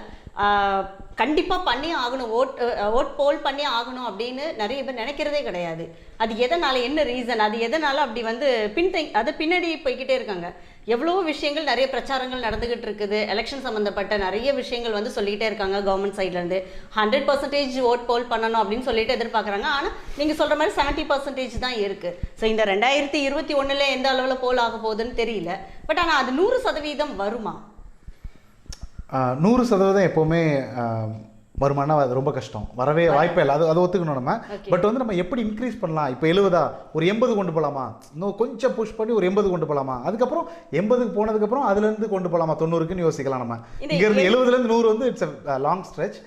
கண்டிப்பாக பண்ணி ஆகணும். ஓட் ஓட் போல் பண்ணி ஆகணும் அப்படின்னு நிறைய பேர் நினைக்கிறதே கிடையாது. அது எதனால என்ன ரீசன் அது எதனால அப்படி வந்து பின்தை அது பின்னாடி போய்கிட்டே இருக்காங்க. எவ்வளோ விஷயங்கள் நிறைய பிரச்சாரங்கள் நடந்துகிட்டு இருக்குது. எலெக்ஷன் சம்மந்தப்பட்ட நிறைய விஷயங்கள் வந்து சொல்லிக்கிட்டே இருக்காங்க கவர்மெண்ட் சைட்லேருந்து ஹண்ட்ரட் பர்சன்டேஜ் ஓட் போல் பண்ணணும் அப்படின்னு சொல்லிட்டு எதிர்பார்க்குறாங்க. ஆனால் நீங்கள் சொல்கிற மாதிரி செவன்ட்டி பர்சன்டேஜ் தான் இருக்குது ஸோ இந்த ரெண்டாயிரத்தி இருபத்தி ஒன்றில் எந்த அளவில் போல் ஆக போகுதுன்னு தெரியல. பட் ஆனால் அது நூறு சதவீதம் வருமா? நூறு சதவீதம் எப்போவுமே வருமானம் அது ரொம்ப கஷ்டம். வரவே வாய்ப்பே இல்லை. அது அதை ஒத்துக்கணும் நம்ம. பட் வந்து நம்ம எப்படி இன்க்ரீஸ் பண்ணலாம்? இப்போ எழுபதா ஒரு எண்பது கொண்டு போகலாமா இன்னும் கொஞ்சம் புஷ் பண்ணி ஒரு எண்பது கொண்டு போகலாமா அதுக்கப்புறம் எண்பதுக்கு போனதுக்கப்புறம் அதுலேருந்து கொண்டு போகலாமா தொண்ணூறுக்குன்னு யோசிக்கலாம் நம்ம. இங்கேருந்து எழுபதுலேருந்து நூறு வந்து இட்ஸ் லாங் ஸ்ட்ரெச்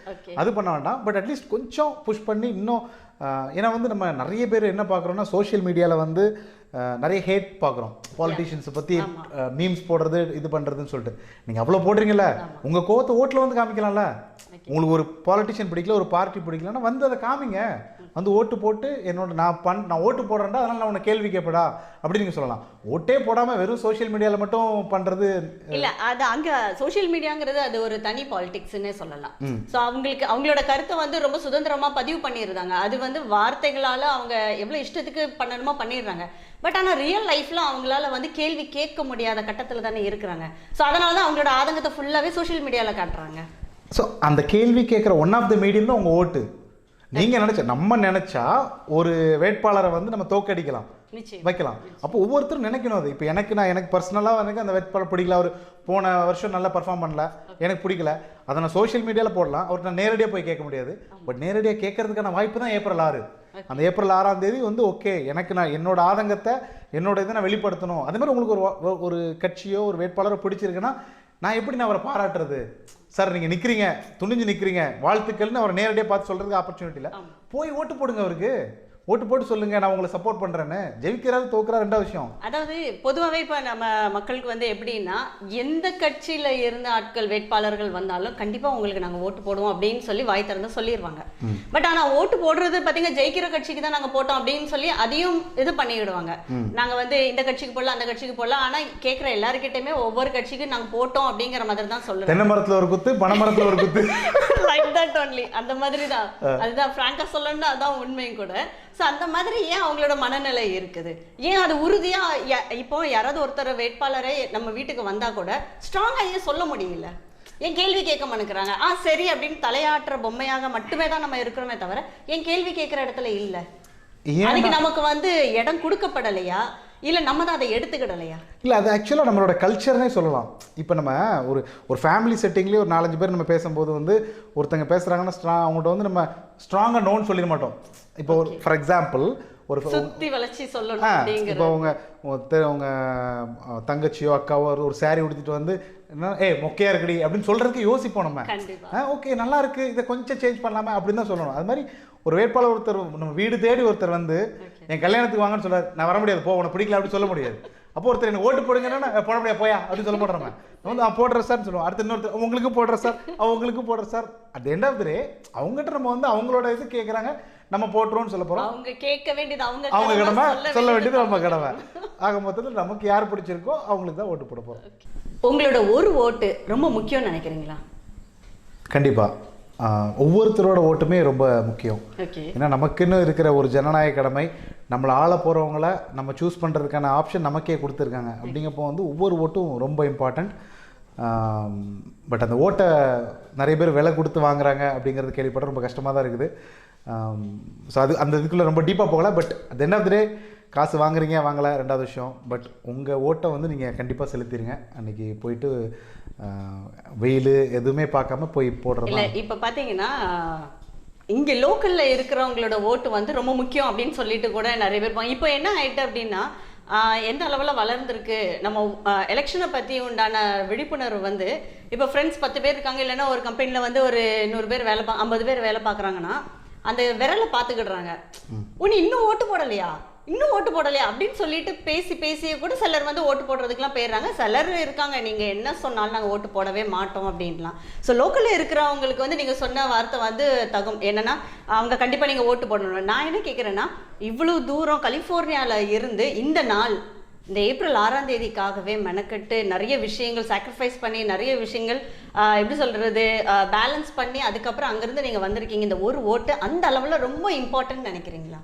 அது பண்ண வேண்டாம். பட் அட்லீஸ்ட் கொஞ்சம் புஷ் பண்ணி இன்னும் ஏன்னா வந்து நம்ம நிறைய பேர் என்ன பார்க்குறோம்னா சோஷியல் மீடியாவில் வந்து நிறைய ஹேட் பார்க்குறோம். பாலிட்டிஷியன்ஸை பற்றி. மீம்ஸ் போடுறது இது பண்ணுறதுன்னு சொல்லிட்டு. நீங்கள் அவ்வளோ போடுறீங்கல்ல? உங்கள் கோவத்தை ஓட்டில் வந்து காமிக்கலாம்ல? உங்களுக்கு ஒரு பாலிட்டிஷியன் பிடிக்கல ஒரு பார்ட்டி பிடிக்கலன்னா வந்து அதை காமிங்க. வந்து ஓட்டு போட்டு என்னோட நான் பண் நான் ஓட்டு போடுறேன்டா அதனால நான் உன்னை கேள்வி கேட்படா அப்படின்னு நீங்கள் சொல்லலாம். ஓட்டே போடாமல் வெறும் சோஷியல் மீடியாவில் மட்டும் பண்ணுறது இல்ல அது அங்க சோஷியல் மீடியாங்கிறது அது ஒரு தனி பாலிடிக்ஸ்னே சொல்லலாம். சோ அவங்களுக்கு அவங்களோட கருத்தை வந்து ரொம்ப சுதந்திரமா பதிவு பண்ணிடுறாங்க. அது வந்து வார்த்தைகளால அவங்க எவ்வளவு இஷ்டத்துக்கு பண்ணணுமோ பண்ணிடுறாங்க. பட் ஆனா ரியல் லைஃப்ல அவங்களால வந்து கேள்வி கேட்க முடியாத கட்டத்துல தானே இருக்கிறாங்க. சோ அதனால தான் அவங்களோட ஆதங்கத்தை ஃபுல்லாவே சோஷியல் மீடியால காட்டுறாங்க. ஸோ அந்த கேள்வி கேட்குற ஒன் ஆஃப் த மீடியம் தான் உங்கள் ஓட்டு. நீங்கள் நினச்ச நம்ம நினச்சா ஒரு வேட்பாளரை வந்து நம்ம தோக்கடிக்கலாம் வைக்கலாம். அப்போ ஒவ்வொருத்தரும் நினைக்கணும் அது. இப்போ எனக்கு நான் எனக்கு பர்சனலாக எனக்கு அந்த வேட்பாளர் பிடிக்கல. அவர் போன வருஷம் நல்லா பர்ஃபார்ம் பண்ணல. எனக்கு பிடிக்கல. அதை நான் சோஷியல் மீடியாவில் போடலாம். அவர்கிட்ட நான் நேரடியாக போய் கேட்க முடியாது. பட் நேரடியாக கேட்கறதுக்கான வாய்ப்பு தான் ஏப்ரல் ஆறு. அந்த ஏப்ரல் ஆறாம் தேதி வந்து ஓகே எனக்கு நான் என்னோட ஆதங்கத்தை என்னோட இதை நான் வெளிப்படுத்தணும். அதே மாதிரி உங்களுக்கு ஒரு ஒரு கட்சியோ ஒரு வேட்பாளரோ பிடிச்சிருக்குன்னா நான் எப்படி நான் அவரை பாராட்டுறது? சார் நீங்கள் நிற்கிறீங்க துணிஞ்சு நிற்கிறீங்க வாழ்த்துக்கள்னு அவரை நேரடியாக பார்த்து சொல்கிறதுக்கு ஆப்பர்ச்சுனிட்டி இல்லை. போய் ஓட்டு போடுங்க அவருக்கு. ஓட்டு போட்டு சொல்லுங்க நான் உங்களை சப்போர்ட் பண்றேன்னு. ஜெயிக்கிறாரு தோக்குறாரு ரெண்டாவது விஷயம். அதாவது பொதுவாகவே இப்போ நம்ம மக்களுக்கு வந்து எப்படின்னா எந்த கட்சியில் இருந்த ஆட்கள் வேட்பாளர்கள் வந்தாலும் கண்டிப்பாக உங்களுக்கு நாங்கள் ஓட்டு போடுவோம் அப்படின்னு சொல்லி வாய் திறந்து சொல்லிடுவாங்க பட் ஆனால் ஓட்டு போடுறது பார்த்தீங்கன்னா ஜெயிக்கிற கட்சிக்கு தான் நாங்கள் போட்டோம் அப்படின்னு சொல்லி அதையும் இது பண்ணிவிடுவாங்க நாங்கள் வந்து இந்த கட்சிக்கு போடலாம் அந்த கட்சிக்கு போடலாம். ஆனால் கேட்குற எல்லாருக்கிட்டையுமே ஒவ்வொரு கட்சிக்கு நாங்கள் போட்டோம் அப்படிங்கிற மாதிரி தான் சொல்லுறோம் தென்னை மரத்துல ஒரு குத்து பனை மரத்துல ஒரு குத்து. லைக் தட் ஒன்லி அந்த மாதிரி தான் அதுதான் ஃப்ராங்கா சொல்லணும்னா அதான் உண்மையும் கூட. ஸோ அந்த மாதிரி ஏன் அவங்களோட மனநிலை இருக்குது? ஏன் அது உறுதியா ய- இப்போ யாராவது ஒருத்தர் வேட்பாளரை நம்ம வீட்டுக்கு வந்தா கூட ஸ்ட்ராங்கா ஏன் சொல்ல முடியல? ஏன் கேள்வி கேட்க மாட்டேங்கிறாங்க ஆ சரி அப்படின்னு தலையாட்டுற பொம்மையாக மட்டுமே தான் நம்ம இருக்கிறோமே தவிர ஏன் கேள்வி கேட்குற இடத்துல இல்லை. அதுக்கு நமக்கு வந்து இடம் கொடுக்கப்படலையா? இல்ல நம்ம தான் அதை எடுத்துக்கிடலையா? இல்லை அது ஆக்சுவலாக நம்மளோட கல்ச்சர்னே சொல்லலாம். இப்போ நம்ம ஒரு ஒரு ஃபேமிலி செட்டிங்லேயே ஒரு நாலஞ்சு பேர் நம்ம பேசும்போது வந்து ஒருத்தங்க பேசுகிறாங்கன்னா ஸ்ட்ரா அவங்கள்ட்ட வந்து நம்ம ஸ்ட்ராங்காக நோன்னு சொல்லிட மாட்டோம். இப்போ ஒரு ஃபார் எக்ஸாம்பிள் ஒரு சுத்தி வளைச்சி சொல்லணும் இப்போ அவங்க அவங்க தங்கச்சியோ அக்காவோ ஒரு- saree உடுத்திட்டு வந்து என்ன? ஏ மொக்கையா இருக்குடி அப்படின்னு சொல்றதுக்கு யோசிப்போம் நம்ம. ஓகே நல்லா இருக்கு இதை கொஞ்சம் சேஞ்ச் பண்ணலாமா அப்படின்னு தான் சொல்லணும். அது மாதிரி ஒரு வேட்பாளர் ஒருத்தர் நம்ம வீடு தேடி ஒருத்தர் வந்து என் கல்யாணத்துக்கு வாங்கன்னு சொல்றாரு. நான் வர முடியாது போ உனக்கு பிடிக்கல அப்படின்னு சொல்ல முடியாது. அப்போ ஒருத்தர் எனக்கு ஓட்டு போடுங்கன்னா நான் போட முடியாது போயா அப்படின்னு சொல்ல. நம்ம வந்து நான் போடுறேன் சார்னு சொல்லுவோம். அடுத்து இன்னொருத்தர் உங்களுக்கு போடுற சார் அவங்களுக்கு போடுற sir. At end of the day அவங்ககிட்ட நம்ம வந்து அவங்களோட இது கேட்குறாங்க நம்ம போட்டுருவோம்னு சொல்ல போறோம். அவங்க கேட்க வேண்டியது அவங்க அவங்க கடமை, கடமை சொல்ல வேண்டியது நம்ம கடமை ஆக மொத்தத்தில் நமக்கு யார் பிடிச்சிருக்கோ அவங்களுக்கு தான் ஓட்டு போட போகிறோம் உங்களோட ஒரு ஓட்டு ரொம்ப முக்கியம்னு நினைக்கிறீங்களா? கண்டிப்பாக ஒவ்வொருத்தரோட ஓட்டுமே ரொம்ப முக்கியம். ஏன்னா நமக்குன்னு இருக்கிற ஒரு ஜனநாயக கடமை நம்மளை ஆள போகிறவங்கள நம்ம சூஸ் பண்ணுறதுக்கான ஆப்ஷன் நமக்கே கொடுத்துருக்காங்க. அப்படிங்கப்போ வந்து ஒவ்வொரு ஓட்டும் ரொம்ப இம்பார்ட்டண்ட் பட் அந்த ஓட்டை நிறைய பேர் விலை கொடுத்து வாங்குறாங்க அப்படிங்கிறது கேள்விப்பட ரொம்ப கஷ்டமாக தான் இருக்குது. ஸோ அது அந்த இதுக்குள்ளே ரொம்ப டீப்பாக போகல பட் of the day காசு வாங்குறீங்க வாங்கலை ரெண்டாவது விஷயம். பட் உங்கள் ஓட்டை வந்து நீங்கள் கண்டிப்பாக செலுத்திடுங்க அன்றைக்கி போயிட்டு வெயில் எதுவுமே பார்க்காம போய் போடுறது? இல்ல இப்ப பாத்தீங்கன்னா இங்க லோக்கல்ல இருக்கிறவங்களோட ஓட்டு வந்து ரொம்ப முக்கியம் அப்படின்னு சொல்லிட்டு கூட நிறைய பேர். இப்போ என்ன ஆயிட்டு அப்படின்னா எந்த அளவுல வளர்ந்துருக்கு? நம்ம எலெக்ஷனை பத்தி உண்டான விழிப்புணர்வு வந்து இப்போ ஃப்ரெண்ட்ஸ் பத்து பேர் இருக்காங்க இல்லைன்னா ஒரு கம்பெனில வந்து ஒரு நூறு பேர் வேலை பா ஐம்பது பேர் வேலை பார்க்குறாங்கன்னா அந்த விரலை பார்த்துக்கிடுறாங்க. உன்னை இன்னும் ஓட்டு போடலையா? இன்னும் ஓட்டு போடலையா அப்படின்னு சொல்லிட்டு பேசி பேசியே கூட சிலர் வந்து ஓட்டு போடுறதுக்குலாம் போயிடுறாங்க. சிலர் இருக்காங்க நீங்கள் என்ன சொன்னாலும் நாங்கள் ஓட்டு போடவே மாட்டோம் அப்படின்லாம். ஸோ லோக்கலில் இருக்கிறவங்களுக்கு வந்து நீங்கள் சொன்ன வார்த்தை வந்து தகும். என்னன்னா அவங்க கண்டிப்பாக நீங்கள் ஓட்டு போடணும். நான் என்ன கேட்குறேன்னா இவ்வளோ தூரம் கலிஃபோர்னியாவில் இருந்து இந்த நாள் இந்த ஏப்ரல் ஆறாம் தேதிக்காகவே மெனக்கெட்டு நிறைய விஷயங்கள் சாக்ரிஃபைஸ் பண்ணி நிறைய விஷயங்கள் எப்படி சொல்கிறது பேலன்ஸ் பண்ணி அதுக்கப்புறம் அங்கேருந்து நீங்கள் வந்திருக்கீங்க. இந்த ஒரு ஓட்டு அந்த அளவில் ரொம்ப இம்பார்ட்டன்ட் நினைக்கிறீங்களா?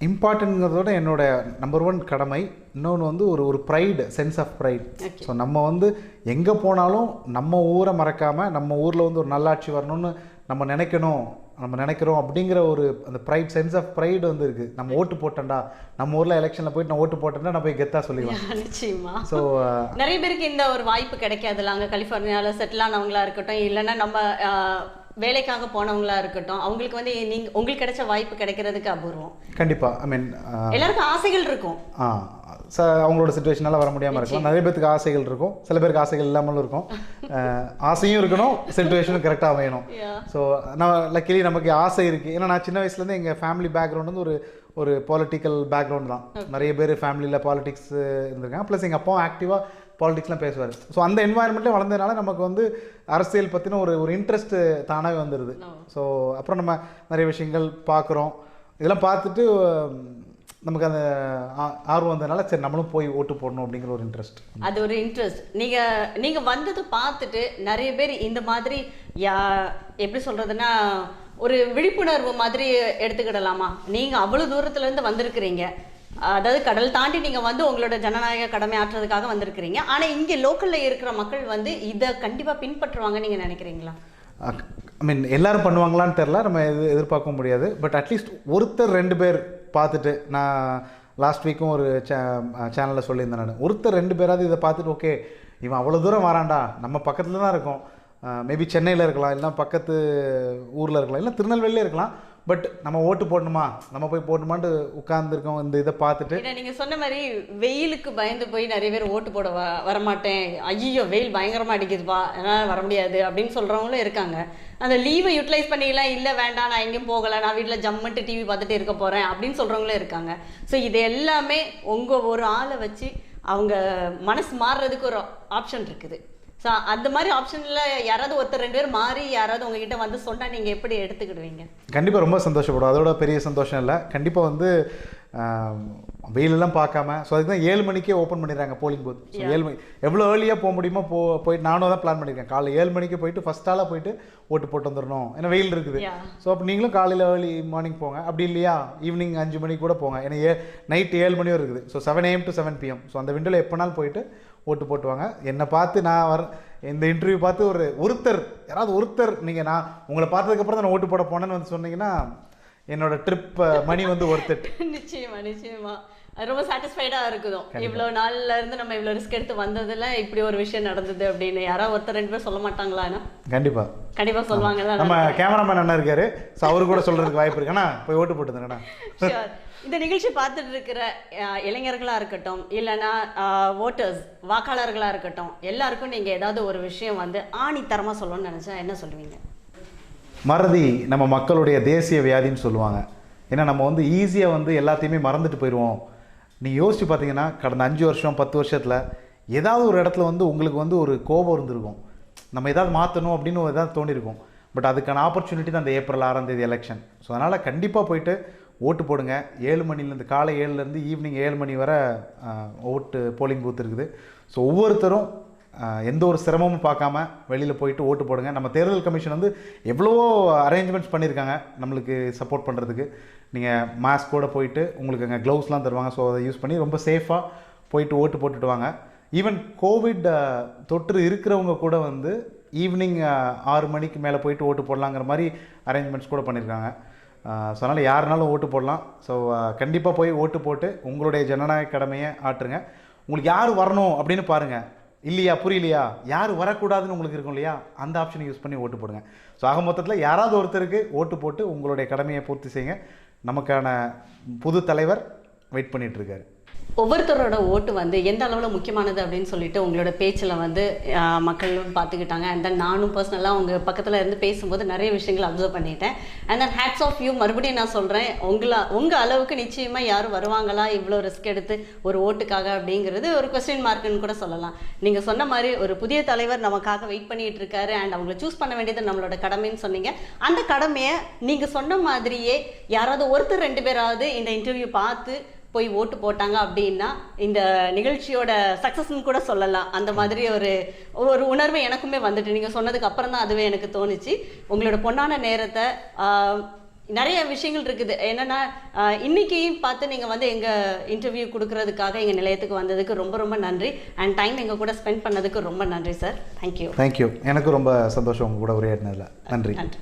இம்பார்ட்டன்ட்ங்கிறதோட என்னோட நம்பர் ஒன் கடமை. இன்னொன்று வந்து ஒரு ஒரு pride sense of pride. So நம்ம வந்து எங்கே போனாலும் நம்ம ஊரை மறக்காமல் நம்ம ஊரில் வந்து ஒரு நல்லாட்சி வரணும்னு நம்ம நினைக்கணும். நம்ம நினைக்கிறோம் அப்படிங்கிற ஒரு அந்த ப்ரைட் சென்ஸ் ஆஃப் ப்ரைடு வந்து இருக்குது நம்ம ஓட்டு போட்டேன்டா. நம்ம ஊரில் எலெக்ஷனில் போயிட்டு நான் ஓட்டு போட்டேன்னா நான் போய் கெத்தாக சொல்லிடுவேன். [laughs] நிச்சயமா. ஸோ [laughs] நிறைய பேருக்கு இந்த ஒரு வாய்ப்பு கிடைக்காதுல்ல. அங்க கலிஃபோர்னியால செட்டில் ஆனவங்களா இருக்கட்டும் இல்லைன்னா நம்ம வேலைக்காக போனவங்களா இருக்கட்டும் அவங்களுக்கு வந்து நீங்க உங்களுக்கு கிடைச்ச வாய்ப்பு கிடைக்கிறதுக்கு அபூர்வம். கண்டிப்பாக ஐ மீன் எல்லாருக்கும் ஆசைகள் இருக்கும். ஆ அவங்களோட சுச்சுவேஷனால வர முடியாமல் இருக்கலாம். நிறைய பேருக்கு ஆசைகள் இருக்கும். சில பேருக்கு ஆசைகள் இல்லாமலும் இருக்கும். ஆசையும் இருக்கணும் சுச்சுவேஷனும் கரெக்டாக அமையணும். ஸோ நான் லக்கிலி நமக்கு ஆசை இருக்குது ஏன்னா நான் சின்ன வயசுலேருந்து எங்கள் ஃபேமிலி பேக்ரவுண்ட் வந்து ஒரு ஒரு பொலிட்டிக்கல் பேக்ரவுண்ட் தான். நிறைய பேர் ஃபேமிலியில் பாலிடிக்ஸ் இருந்திருக்காங்க. ப்ளஸ் எங்கள் அப்பாவும் ஆக்டிவாக பாலிடிக்ஸ்லாம் பேசுவார். ஸோ அந்த என்வாயன்மெண்ட்லேயே வளர்ந்ததுனால நமக்கு வந்து அரசியல் பற்றின ஒரு ஒரு இன்ட்ரெஸ்ட் தானாகவே வந்துடுது. ஸோ அப்புறம் நம்ம நிறைய விஷயங்கள் பார்க்குறோம் இதெல்லாம் பார்த்துட்டு நமக்கு அந்த ஆர்வம் வந்ததுனால சரி நம்மளும் போய் ஓட்டு போடணும் அப்படிங்கிற ஒரு இன்ட்ரெஸ்ட் அது ஒரு இன்ட்ரெஸ்ட் நீங்க நீங்க வந்ததை பார்த்துட்டு நிறைய பேர் இந்த மாதிரி யா எப்படி சொல்றதுன்னா ஒரு விழிப்புணர்வு மாதிரி எடுத்துக்கிடலாமா? நீங்க அவ்வளவு தூரத்துல இருந்து வந்திருக்கிறீங்க. அதாவது கடல் தாண்டி நீங்கள் வந்து உங்களோட ஜனநாயக கடமை ஆற்றுறதுக்காக வந்திருக்கிறீங்க. ஆனால் இங்கே லோக்கலில் இருக்கிற மக்கள் வந்து இதை கண்டிப்பாக பின்பற்றுவாங்க நீங்கள் நினைக்கிறீங்களா? ஐ மீன் எல்லாரும் பண்ணுவாங்களான்னு தெரில நம்ம எது எதிர்பார்க்க முடியாது. பட் அட்லீஸ்ட் ஒருத்தர் ரெண்டு பேர் பார்த்துட்டு நான் லாஸ்ட் வீக்கும் ஒரு சே சேனலில் சொல்லியிருந்தேன் நான். ஒருத்தர் ரெண்டு பேராவது இதை பார்த்துட்டு ஓகே இவன் அவ்வளோ தூரம் வரான்டா. நம்ம பக்கத்தில் தான் இருக்கோம். மேபி சென்னையில் இருக்கலாம் இல்லைனா பக்கத்து ஊரில் இருக்கலாம் இல்லை திருநெல்வேலியில் இருக்கலாம். பட் நம்ம ஓட்டு போடணுமா? நம்ம போய் போடணுமான்ட்டு உட்கார்ந்துருக்கோம் இந்த இதை பார்த்துட்டு. நீங்கள் நீங்க சொன்ன மாதிரி வெயிலுக்கு பயந்து போய் நிறைய பேர் ஓட்டு போட வ வரமாட்டேன். ஐயோ வெயில் பயங்கரமா அடிக்குதுப்பா. என்னால் வர முடியாது அப்படின்னு சொல்றவங்களும் இருக்காங்க. அந்த லீவை யூட்டிலைஸ் பண்ணிக்கலாம். இல்லை வேண்டாம் நான் எங்கேயும் போகலை. நான் வீட்டில் ஜம்முன்ட்டு டிவி பார்த்துட்டு இருக்க போகிறேன் அப்படின்னு சொல்கிறவங்களும் இருக்காங்க. ஸோ இது எல்லாமே உங்கள் ஒரு ஆளை வச்சு அவங்க மனசு மாறுறதுக்கு ஒரு ஆப்ஷன் இருக்குது. ஸோ அந்த மாதிரி ஆப்ஷன்ல யாராவது ஒருத்தர் ரெண்டு பேர் மாறி யாராவது உங்ககிட்ட வந்து சொன்னா நீங்க எப்படி எடுத்துக்கிடுவீங்க? கண்டிப்பாக ரொம்ப சந்தோஷப்படும். அதோட பெரிய சந்தோஷம் இல்லை. கண்டிப்பாக வந்து வெயிலெல்லாம் பார்க்காம ஸோ அதுக்கு தான் ஏழு மணிக்கே ஓப்பன் பண்ணிடுறாங்க போலிங் பூத் ஸோ ஏழு மணி எவ்வளோ ஏர்லியாக போக முடியுமோ போ போயிட்டு நானும் தான் பிளான் பண்ணியிருக்கேன். காலைல ஏழு மணிக்கு போயிட்டு ஃபஸ்ட் ஆளாக போயிட்டு ஓட்டு போட்டு வந்துடணும் ஏன்னா வெயில் இருக்குது. ஸோ அப்போ நீங்களும் காலையில் ஏர்லி மார்னிங் போங்க. அப்படி இல்லையா? ஈவினிங் அஞ்சு மணிக்கு கூட போங்க. ஏன்னா ஏ நைட் ஏழு மணி இருக்குது. So seven AM to seven PM so அந்த விண்டோவில் எப்போனாலும் போயிட்டு ஓட்டு போட்டுவாங்க. என்னை பார்த்து நான் வர இந்த இன்டர்வியூ பார்த்து ஒரு ஒருத்தர் யாராவது ஒருத்தர் நீங்கள் நான் உங்களை பார்த்ததுக்கப்புறம் தான் நான் ஓட்டு போட போனேன்னு வந்து சொன்னீங்கன்னா என்னோட ட்ரிப் மணி வந்து ஒர்த்துட் [laughs] நிச்சயமா நிச்சயமா. ரொம்ப சாட்டிஸ்ஃபைடா இருக்குதும் இவ்வளோ நாள்ல இருந்து நம்ம இவ்வளோ ரிஸ்க் எடுத்து வந்ததுல இப்படி ஒரு விஷயம் நடந்தது அப்படின்னு யாராவது ஒருத்தர் ரெண்டு பேர் சொல்ல மாட்டாங்களா அண்ணா? கண்டிப்பா. கண்டிப்பா சொல்லுவாங்கல்ல நம்ம கேமராமேன் அண்ணா இருக்காரு. ஸோ அவரு கூட சொல்றதுக்கு வாய்ப்பு இருக்குண்ணா போய் ஓட்டு போட்டுதுங்கண்ணா [laughs] Sure. இந்த நிகழ்ச்சி பார்த்துட்டு இருக்கிற இளைஞர்களாக இளைஞர்களா இருக்கட்டும் இல்லைன்னா ஓட்டர்ஸ் வாக்காளர்களா இருக்கட்டும் எல்லாருக்கும் நீங்க ஏதாவது ஒரு விஷயம் வந்து ஆணித்தரமா சொல்லணும்னு நினைச்சா என்ன சொல்லுவீங்க? மறதி நம்ம மக்களுடைய தேசிய வியாதின்னு சொல்லுவாங்க. ஏன்னா நம்ம வந்து ஈஸியாக வந்து எல்லாத்தையுமே மறந்துட்டு போயிடுவோம். நீங்கள் யோசிச்சு பார்த்தீங்கன்னா கடந்த அஞ்சு வருஷம் பத்து வருஷத்தில் ஏதாவது ஒரு இடத்துல வந்து உங்களுக்கு வந்து ஒரு கோபம் இருந்திருக்கும். நம்ம ஏதாவது மாற்றணும் அப்படின்னு ஒரு ஏதாவது தோணியிருக்கும் பட் அதுக்கான ஆப்பர்ச்சுனிட்டி தான் அந்த ஏப்ரல் ஆறாம் தேதி எலெக்ஷன் ஸோ அதனால் கண்டிப்பாக போயிட்டு ஓட்டு போடுங்க. ஏழு மணிலேருந்து காலை ஏழுலேருந்து ஈவினிங் ஏழு மணி வரை ஓட்டு போலிங் பூத் இருக்குது. ஸோ ஒவ்வொருத்தரும் எந்த ஒரு சிரமமும் பார்க்காம வெளியில் போயிட்டு ஓட்டு போடுங்க. நம்ம தேர்தல் கமிஷன் வந்து எவ்வளோ அரேஞ்ச்மெண்ட்ஸ் பண்ணியிருக்காங்க நம்மளுக்கு சப்போர்ட் பண்ணுறதுக்கு நீங்கள் மாஸ்கோட போயிட்டு உங்களுக்கு அங்கே க்ளவுஸ்லாம் தருவாங்க. ஸோ அதை யூஸ் பண்ணி ரொம்ப சேஃபாக போயிட்டு ஓட்டு போட்டுட்டு வாங்க. ஈவன் கோவிட் தொற்று இருக்கிறவங்க கூட வந்து ஈவினிங் ஆறு மணிக்கு மேலே போயிட்டு ஓட்டு போடலாங்கிற மாதிரி அரேஞ்ச்மெண்ட்ஸ் கூட பண்ணியிருக்காங்க. ஸோ அதனால் யாருனாலும் ஓட்டு போடலாம். ஸோ கண்டிப்பாக போய் ஓட்டு போட்டு உங்களுடைய ஜனநாயக கடமையை ஆற்றுங்க. உங்களுக்கு யார் வரணும் அப்படின்னு பாருங்கள் இல்லையா புரியலையா? யார் வரக்கூடாதுன்னு உங்களுக்கு இருக்கும் இல்லையா? அந்த ஆப்ஷனை யூஸ் பண்ணி ஓட்டு போடுங்க. ஸோ ஆக மொத்தத்தில் யாராவது ஒருத்தருக்கு ஓட்டு போட்டு உங்களுடைய கடமையை பூர்த்தி செய்யுங்க. நமக்கான புது தலைவர் வெயிட் பண்ணிகிட்ருக்காரு ஒவ்வொருத்தரோட ஓட்டு வந்து எந்த அளவில் முக்கியமானது அப்படின்னு சொல்லிட்டு உங்களோட பேச்சில் வந்து மக்கள் மக்களும் பார்த்துக்கிட்டாங்க அண்ட் தென் நானும் பர்சனலாக அவங்க பக்கத்தில் இருந்து பேசும்போது நிறைய விஷயங்கள் அப்சர்வ் பண்ணிட்டேன். And then hats off you மறுபடியும் நான் சொல்கிறேன் உங்களா உங்கள் அளவுக்கு நிச்சயமாக யாரும் வருவாங்களா? இவ்வளோ ரிஸ்க் எடுத்து ஒரு ஓட்டுக்காக அப்படிங்கிறது ஒரு கொஸ்டின் மார்க்குன்னு கூட சொல்லலாம். நீங்கள் சொன்ன மாதிரி ஒரு புதிய தலைவர் நமக்காக வெயிட் பண்ணிகிட்டு இருக்காரு. அண்ட் அவங்கள சூஸ் பண்ண வேண்டியது நம்மளோட கடமைன்னு சொன்னீங்க. அந்த கடமையை நீங்கள் சொன்ன மாதிரியே யாராவது ஒருத்தர் ரெண்டு பேராவது இந்த இன்டர்வியூ பார்த்து போய் ஓட்டு போட்டாங்க அப்படின்னா இந்த நிகழ்ச்சியோட சக்ஸஸ்ன்னு கூட சொல்லலாம். அந்த மாதிரி ஒரு ஒரு உணர்வு எனக்குமே வந்துட்டு நீங்கள் சொன்னதுக்கு அப்புறம் தான் அதுவே எனக்கு தோணுச்சு. உங்களோட பொன்னான நேரத்தை நிறைய விஷயங்கள் இருக்குது. என்னன்னா ஆஹ், இன்னைக்கு பார்த்து நீங்கள் வந்து எங்கள் இன்டர்வியூ கொடுக்கறதுக்காக எங்கள் நிலையத்துக்கு வந்ததுக்கு ரொம்ப ரொம்ப நன்றி. அண்ட் டைம் எங்கள் கூட ஸ்பெண்ட் பண்ணதுக்கு ரொம்ப நன்றி சார் தேங்க்யூ தேங்க்யூ எனக்கு ரொம்ப சந்தோஷம் உங்க கூட உரையாடினதில். நன்றி. நன்றி.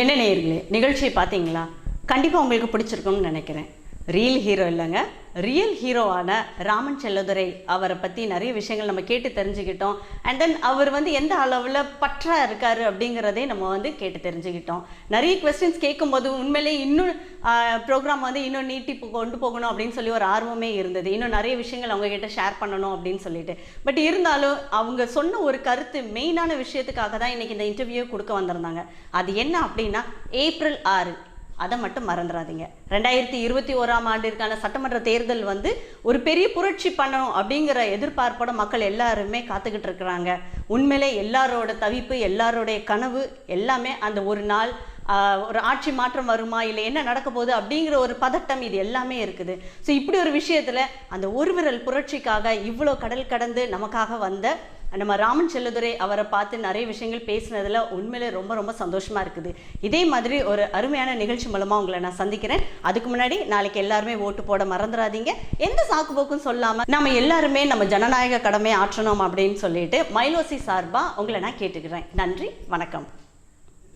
என்ன நேயர்களே நிகழ்ச்சியை பார்த்தீங்களா? கண்டிப்பாக உங்களுக்கு பிடிச்சிருக்கும்னு நினைக்கிறேன். ரியல் ஹீரோ இல்லைங்க. ரியல் ஹீரோவான ராமன் செல்லதுரை அவரை பற்றி நிறைய விஷயங்கள் நம்ம கேட்டு தெரிஞ்சுக்கிட்டோம். அண்ட் தென் அவர் வந்து எந்த அளவில் பற்றா இருக்காரு அப்படிங்கிறதே நம்ம வந்து கேட்டு தெரிஞ்சுக்கிட்டோம். நிறைய கொஸ்டின்ஸ் கேட்கும்போது உண்மையிலே இன்னும் ப்ரோக்ராம் வந்து இன்னும் நீட்டி கொண்டு போகணும் அப்படின்னு சொல்லி ஒரு ஆர்வமே இருந்தது. இன்னும் நிறைய விஷயங்கள் அவங்கக்கிட்ட ஷேர் பண்ணணும் அப்படின்னு சொல்லிட்டு. பட் இருந்தாலும் அவங்க சொன்ன ஒரு கருத்து மெயினான விஷயத்துக்காக தான் இன்றைக்கி இந்த இன்டர்வியூ கொடுக்க வந்திருந்தாங்க. அது என்ன அப்படின்னா ஏப்ரல் ஆறு அதை மட்டும் மறந்துடாதீங்க ரெண்டாயிரத்தி இருபத்தி ஓராம் ஆண்டிற்கான சட்டமன்ற தேர்தல் வந்து ஒரு பெரிய புரட்சி பண்ணணும் அப்படிங்கிற எதிர்பார்ப்போட மக்கள் எல்லாருமே காத்துக்கிட்டு இருக்கிறாங்க. உண்மையிலே எல்லாரோட தவிப்பு எல்லாரோடைய கனவு எல்லாமே அந்த ஒரு நாள் ஒரு ஆட்சி மாற்றம் வருமா இல்லை என்ன நடக்க போகுது அப்படிங்கிற ஒரு பதட்டம் இது எல்லாமே இருக்குது. ஸோ இப்படி ஒரு விஷயத்தில் அந்த ஒரு விரல் புரட்சிக்காக இவ்வளோ கடல் கடந்து நமக்காக வந்த நம்ம ராமன் செல்லதுரை அவரை பார்த்து நிறைய விஷயங்கள் பேசினதில் உண்மையிலே ரொம்ப ரொம்ப சந்தோஷமாக இருக்குது. இதே மாதிரி ஒரு அருமையான நிகழ்ச்சி மூலமாக உங்களை நான் சந்திக்கிறேன். அதுக்கு முன்னாடி நாளைக்கு எல்லாருமே ஓட்டு போட மறந்துடாதீங்க. எந்த சாக்கு போக்கும் நம்ம எல்லாருமே நம்ம ஜனநாயக கடமை ஆற்றணும் அப்படின்னு சொல்லிட்டு மைலோசி சார்பாக உங்களை நான் கேட்டுக்கிறேன். நன்றி வணக்கம்.